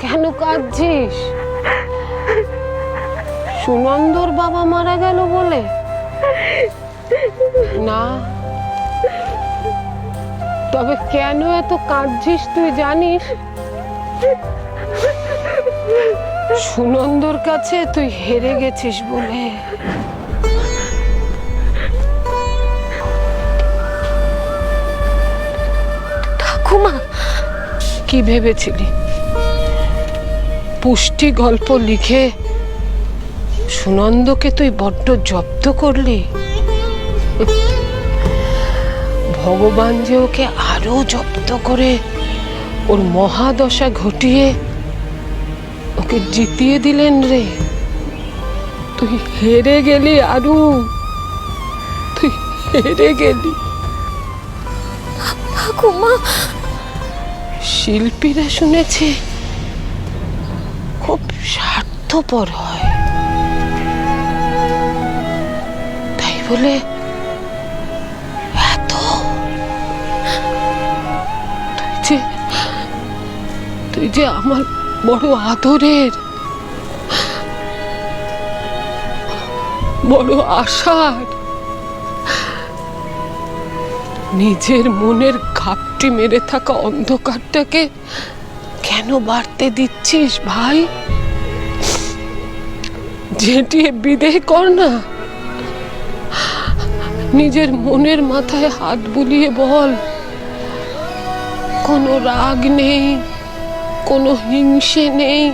কেন কাঁদছিস? সুনন্দর বাবা মারা গেল বলে। না। তবে কেন এত কাঁদছিস তুই জানিস? সুনন্দর কাছে তুই হেরে গেছিস বলে। ঠাকুমা। কি ভেবেছিলি? পুষ্টি গল্প লিখে সুনন্দকে তুই বড্ড জব্দ করলি। ভগবান যে ওকে আরও জব্দ করে ওর মহাদশা ঘটিয়ে ওকে জিতিয়ে দিলেন রে। তুই হেরে গেলি আরু। তুই হেরে গেলি। ঠাকুমা। শিল্পীরা শুনেছি খুব স্বার্থপর হয়। তাই বলে এত তুই যে আমার বড় আদরের, বড় আশার নিজের মনের ঘাপটি মেরে থাকা অন্ধকারটাকে কেন বাড়তে দিচ্ছিস ভাই? ঝেঁটিয়ে বিদেয় কর না। নিজের মনের মাথায় হাত বুলিয়ে বল। কোনো রাগ নেই, কোনো হিংসে নেই,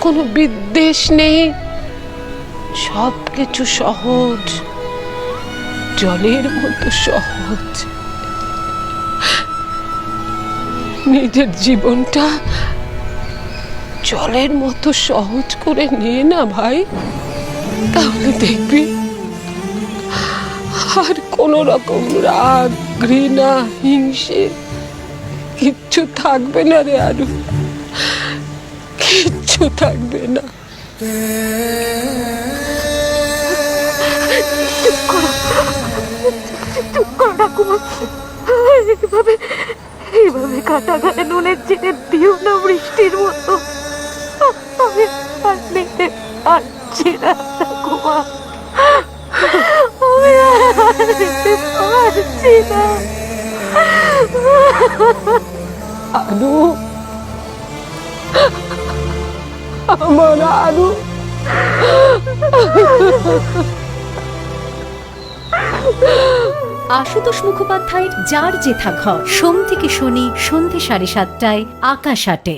কোনো বিদ্বেষ নেই। সব কিছু সহজ, জলের মতো সহজ। নিজের জীবনটা জলের মতো সহজ করে নিয়ে না ভাই। তাহলে দেখবি, আর কোন রকম রাগ, ঘৃণা, হিংসে কিচ্ছু থাকবে না রে আরু। কিচ্ছু থাকবে না। চুপ করো। ঠাকুমা। এইভাবে এইভাবে কাটা গায়ে নুনের জেনে দিও না বৃষ্টির মতো, আমি আর নিতে পারছি না ঠাকুমা। আমি আর নিতে পারছি না। আরু আমার আরু আশুতোষ মুখোপাধ্যায়ের যার যেথা ঘর সোম থেকে শনি সন্ধে সাড়ে সাতটায় আকাশ আটে